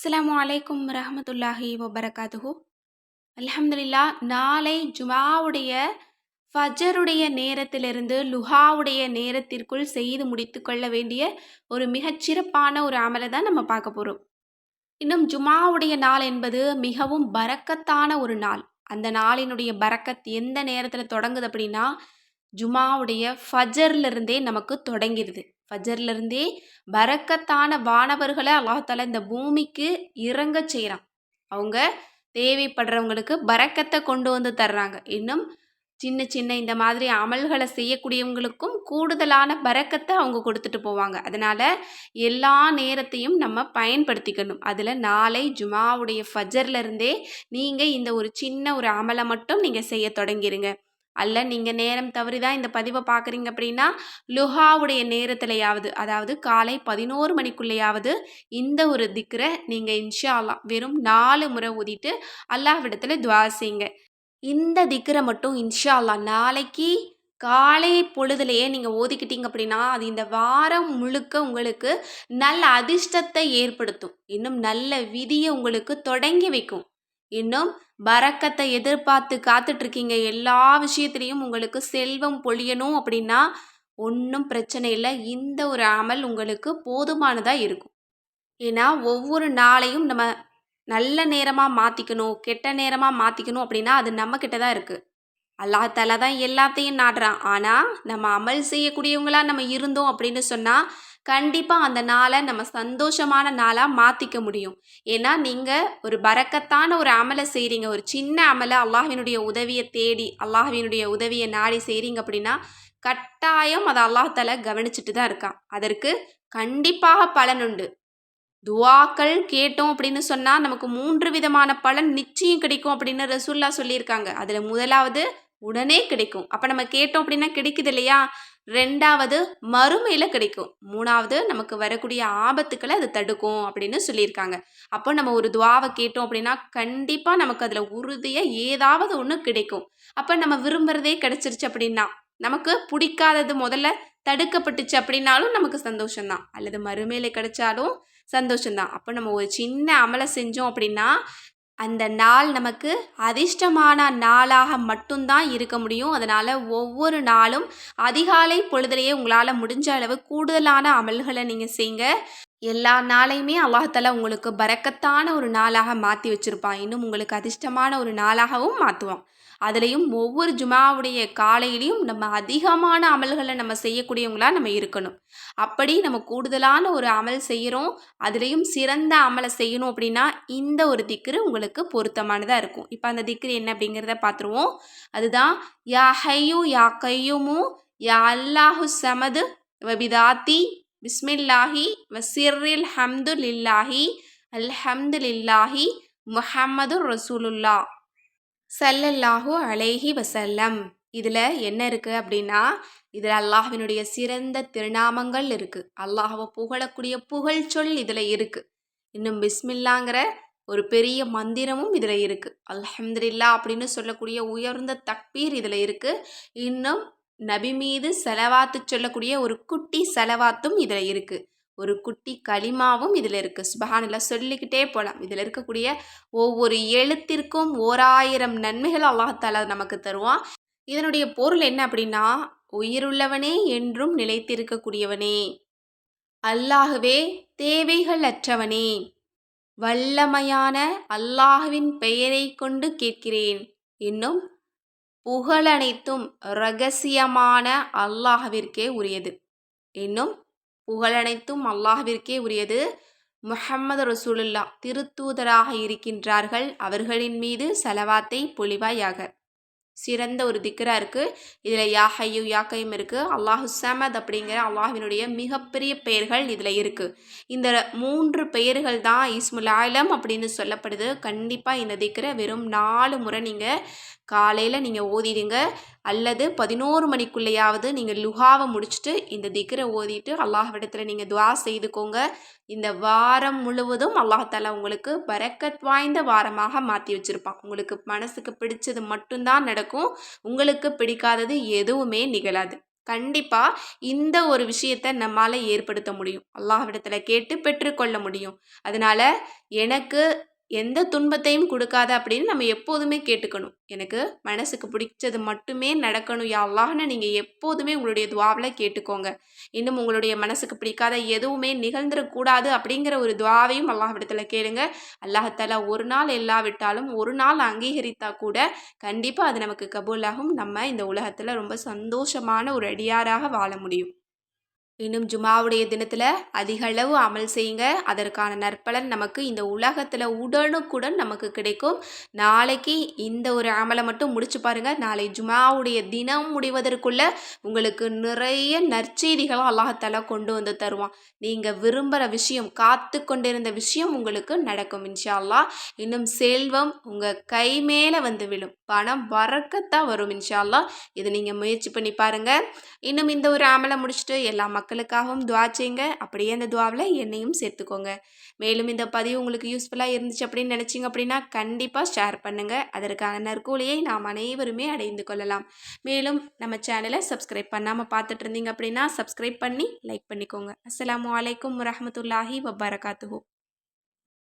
அஸ்லாம் அலைக்கும் ரஹமத்துல்லாஹி வபரகாத்துஹு. அலமதுல்லா நாளை ஜுமாவுடைய ஃபஜருடைய நேரத்திலிருந்து லுஹாவுடைய நேரத்திற்குள் செய்து முடித்து கொள்ள வேண்டிய ஒரு மிகச்சிறப்பான ஒரு அமலை தான் நம்ம பார்க்க போகிறோம் இன்னும் ஜுமாவுடைய நாள் என்பது மிகவும் பரக்கத்தான ஒரு நாள். அந்த நாளினுடைய பரக்கத் எந்த நேரத்தில் தொடங்குது அப்படின்னா ஜுமாவுடைய ஃபஜர்லேருந்தே நமக்கு தொடங்கிடுது ஃபஜர்லேருந்தே பறக்கத்தான வானவர்களை அல்லாஹால இந்த பூமிக்கு இறங்க செய்கிறான் அவங்க தேவைப்படுறவங்களுக்கு பரக்கத்தை கொண்டு வந்து தர்றாங்க. இன்னும் சின்ன சின்ன இந்த மாதிரி அமல்களை செய்யக்கூடியவங்களுக்கும் கூடுதலான பறக்கத்தை அவங்க கொடுத்துட்டு போவாங்க. அதனால் எல்லா நேரத்தையும் நம்ம பயன்படுத்திக்கணும். அதில் நாளை ஜுமாவுடைய ஃபஜர்லேருந்தே நீங்கள் இந்த ஒரு சின்ன ஒரு அமலை மட்டும் நீங்கள் செய்ய தொடங்கிடுங்க அல்ல நீங்கள் நேரம் தவறி தான் இந்த பதிவை பார்க்குறீங்க அப்படின்னா லுஹாவுடைய நேரத்திலையாவது அதாவது காலை பதினோரு மணிக்குள்ளேயாவது இந்த ஒரு திக்கரை நீங்கள் இன்ஷா அல்லா வெறும் நாலு முறை ஊதிட்டு அல்லாஹ்விடத்தில் துவா செய்யுங்க. இந்த திக்கரை மட்டும் இன்ஷா அல்லா நாளைக்கு காலை பொழுதுலையே நீங்கள் ஓதிக்கிட்டீங்க அப்படின்னா அது இந்த வாரம் முழுக்க உங்களுக்கு நல்ல அதிர்ஷ்டத்தை ஏற்படுத்தும். இன்னும் நல்ல விதியை உங்களுக்கு தொடங்கி வைக்கும். இன்னும் பறக்கத்தை எதிர்பார்த்து காத்துட்ருக்கீங்க. எல்லா விஷயத்துலேயும் உங்களுக்கு செல்வம் பொழியணும் அப்படின்னா ஒன்றும் பிரச்சனை இல்லை. இந்த ஒரு அமல் உங்களுக்கு போதுமானதாக இருக்கும். ஏன்னா ஒவ்வொரு நாளையும் நம்ம நல்ல நேரமாக மாற்றிக்கணும் கெட்ட நேரமாக மாற்றிக்கணும் அப்படின்னா அது நம்மக்கிட்ட தான் இருக்குது அல்லாஹால தான் எல்லாத்தையும் நாடுறான். ஆனால் நம்ம அமல் செய்யக்கூடியவங்களாக நம்ம இருந்தோம் அப்படின்னு சொன்னால் கண்டிப்பாக அந்த நாளை நம்ம சந்தோஷமான நாளாக மாற்றிக்க முடியும். ஏன்னா நீங்கள் ஒரு பறக்கத்தான ஒரு அமலை செய்கிறீங்க ஒரு சின்ன அமலை அல்லாஹினுடைய உதவியை தேடி அல்லாஹினுடைய உதவியை நாடி செய்கிறீங்க அப்படின்னா கட்டாயம் அதை அல்லாஹால கவனிச்சுட்டு தான் இருக்கான். அதற்கு கண்டிப்பாக பலன் உண்டு. துவாக்கள் கேட்டோம் அப்படின்னு சொன்னால் நமக்கு மூன்று விதமான பலன் நிச்சயம் கிடைக்கும் அப்படின்னு ரசூல்லா சொல்லியிருக்காங்க. அதில் முதலாவது உடனே கிடைக்கும். அப்போ நம்ம கேட்டோம் அப்படின்னா கிடைக்குது இல்லையா? ரெண்டாவது மறுமையில் கிடைக்கும். மூணாவது நமக்கு வரக்கூடிய ஆபத்துக்களை அது தடுக்கும் அப்படின்னு சொல்லியிருக்காங்க. அப்போ நம்ம ஒரு துவாவை கேட்டோம் அப்படின்னா கண்டிப்பாக நமக்கு அதில் உறுதியாக ஏதாவது ஒன்று கிடைக்கும். அப்போ நம்ம விரும்புகிறதே கிடைச்சிருச்சு அப்படின்னா நமக்கு பிடிக்காதது முதல்ல தடுக்கப்பட்டுச்சு அப்படின்னாலும் நமக்கு சந்தோஷம்தான். அல்லது மறுமையில் கிடைச்சாலும் சந்தோஷம்தான். அப்போ நம்ம ஒரு சின்ன அமலை செஞ்சோம் அப்படின்னா அந்த நாள் நமக்கு அதிர்ஷ்டமான நாளாக மட்டும்தான் இருக்க முடியும். அதனால் ஒவ்வொரு நாளும் அதிகாலை பொழுதுலேயே உங்களால் முடிஞ்ச அளவு கூடுதலான அமல்களை நீங்கள் செய்யுங்க எல்லா நாளையுமே அல்லாஹால உங்களுக்கு பறக்கத்தான ஒரு நாளாக மாற்றி வச்சுருப்பான். இன்னும் உங்களுக்கு அதிர்ஷ்டமான ஒரு நாளாகவும் மாற்றுவான் அதுலேயும் ஒவ்வொரு ஜுமாவுடைய காலையிலையும் நம்ம அதிகமான அமல்களை நம்ம செய்யக்கூடியவங்களாக நம்ம இருக்கணும். அப்படி நம்ம கூடுதலான ஒரு அமல் செய்கிறோம் அதுலேயும் சிறந்த அமலை செய்யணும் அப்படின்னா இந்த ஒரு திக்ரு உங்களுக்கு பொருத்தமானதாக இருக்கும். இப்போ அந்த திக்ரு என்ன அப்படிங்கிறத பார்த்துருவோம் அதுதான் யா ஹையு யா கையுமு யா அல்லாஹு சமது வபிதாத்தி பிஸ்மில்லாஹி வசிர்ரில் ஹம்து லில்லாஹி அல்ஹம்து லில்லாஹி முஹம்மது ரசூலுல்லா சல்லல்லாஹு அலைஹி வசல்லம் இதில் என்ன இருக்குது அப்படின்னா இதில் அல்லாஹினுடைய சிறந்த திருநாமங்கள் இருக்குது அல்லாஹவை புகழக்கூடிய புகழ் சொல் இதில் இருக்குது இன்னும் பிஸ்மில்லாங்கிற ஒரு பெரிய மந்திரமும் இதில் இருக்குது அல்ஹம்துல்லா அப்படின்னு சொல்லக்கூடிய உயர்ந்த தக்பீர் இதில் இருக்குது இன்னும் நபி மீது செலவாத்து சொல்லக்கூடிய ஒரு குட்டி செலவாத்தும் இதில் இருக்குது ஒரு குட்டி களிமாவும் இதில் இருக்குது சுபஹானில் சொல்லிக்கிட்டே போகலாம் இதில் இருக்கக்கூடிய ஒவ்வொரு எழுத்திற்கும் ஓராயிரம் நன்மைகள் அல்லாஹால நமக்கு தருவான். இதனுடைய பொருள் என்ன அப்படின்னா உயிருள்ளவனே என்றும் நிலைத்திருக்கக்கூடியவனே. அல்லாகவே தேவைகள் அற்றவனே வல்லமையான அல்லாஹுவின் பெயரை கொண்டு கேட்கிறேன். இன்னும் புகழனைத்தும் ரகசியமான அல்லாஹவிற்கே உரியது. இன்னும் புகழனைத்தும் அல்லாஹ்விற்கே உரியது முஹம்மது ரசூலுல்லா திருத்தூதராக இருக்கின்றார்கள். அவர்களின் மீது செலவாத்தை பொழிவாயாக சிறந்த ஒரு திக்கராக இருக்குது இதில் யாஹையு யாக்கையும் இருக்குது அல்லாஹு சமத் அப்படிங்கிற அல்லாஹினுடைய மிகப்பெரிய பெயர்கள் இதில் இருக்குது இந்த மூன்று பெயர்கள் தான் இஸ்முல் ஆலம் அப்படின்னு சொல்லப்படுது. கண்டிப்பாக இந்த திக்கரை வெறும் நாலு முறை நீங்கள் காலையில் நீங்கள் ஓதிடுங்க. அல்லது பதினோரு மணிக்குள்ளேயாவது நீங்கள் லுகாவை முடிச்சுட்டு இந்த திக்கரை ஓதிட்டு அல்லாஹ்விடத்தில் நீங்கள் துவா செய்துக்கோங்க. இந்த வாரம் முழுவதும் அல்லாஹால உங்களுக்கு பரக்கத் வாய்ந்த வாரமாக மாற்றி வச்சுருப்பான். உங்களுக்கு மனசுக்கு பிடிச்சது மட்டும்தான் நடக்கும். உங்களுக்கு பிடிக்காதது எதுவுமே நிகழாது. கண்டிப்பாக இந்த ஒரு விஷயத்தை நம்மால் ஏற்படுத்த முடியும். அல்லாஹ்விடத்தில் கேட்டு பெற்றுக்கொள்ள முடியும். அதனால் எனக்கு எந்த துன்பத்தையும் கொடுக்காத அப்படின்னு நம்ம எப்போதுமே கேட்டுக்கணும். எனக்கு மனசுக்கு பிடிச்சது மட்டுமே நடக்கணும் யா நீங்கள் எப்போதுமே உங்களுடைய துவாவில் கேட்டுக்கோங்க. இன்னும் உங்களுடைய மனசுக்கு பிடிக்காத எதுவுமே நிகழ்ந்துடக்கூடாது அப்படிங்கிற ஒரு துவாவையும் அல்லாஹ்விடத்தில் கேளுங்க. அல்லாஹத்தால ஒரு நாள் இல்லாவிட்டாலும் ஒரு நாள் அங்கீகரித்தா கூட கண்டிப்பாக அது நமக்கு கபூலாகும். நம்ம இந்த உலகத்தில் ரொம்ப சந்தோஷமான ஒரு அடியாராக வாழ முடியும். இன்னும் ஜுமாவுடைய தினத்தில் அதிக அளவு அமல் செய்யுங்க. அதற்கான நற்பலன் நமக்கு இந்த உலகத்தில் உடனுக்குடன் நமக்கு கிடைக்கும். நாளைக்கு இந்த ஒரு அமலை மட்டும் முடிச்சு பாருங்கள் நாளை ஜுமாவுடைய தினம் முடிவதற்குள்ள உங்களுக்கு நிறைய நற்செய்திகளும் அல்லாஹத்தாலா கொண்டு வந்து தருவான். நீங்கள் விரும்புகிற விஷயம் காத்து கொண்டிருந்த விஷயம் உங்களுக்கு நடக்கும் இன்ஷா அல்லாஹ். இன்னும் செல்வம் உங்கள் கை மேலே வந்து விழும். பணம் வரக்கத்தான் வரும் இன்ஷால்லா இதை நீங்கள் முயற்சி பண்ணி பாருங்கள் இன்னும் இந்த ஒரு ஆமலை முடிச்சுட்டு எல்லா மக்களுக்காகவும் துவா செய்யுங்க. அப்படியே அந்த துவாவில் என்னையும் சேர்த்துக்கோங்க. மேலும் இந்த பதிவு உங்களுக்கு யூஸ்ஃபுல்லாக இருந்துச்சு அப்படின்னு நினச்சிங்க அப்படின்னா கண்டிப்பாக ஷேர் பண்ணுங்கள் அதற்கான நற்கூலியை நாம் அனைவருமே அடைந்து கொள்ளலாம். மேலும் நம்ம சேனலை சப்ஸ்கிரைப் பண்ணாமல் பார்த்துட்டு இருந்தீங்க அப்படின்னா சப்ஸ்கிரைப் பண்ணி லைக் பண்ணிக்கோங்க. அஸ்லாம் வலைக்கம் வரமத்துல்லாஹி வபரகாத்துஹூ.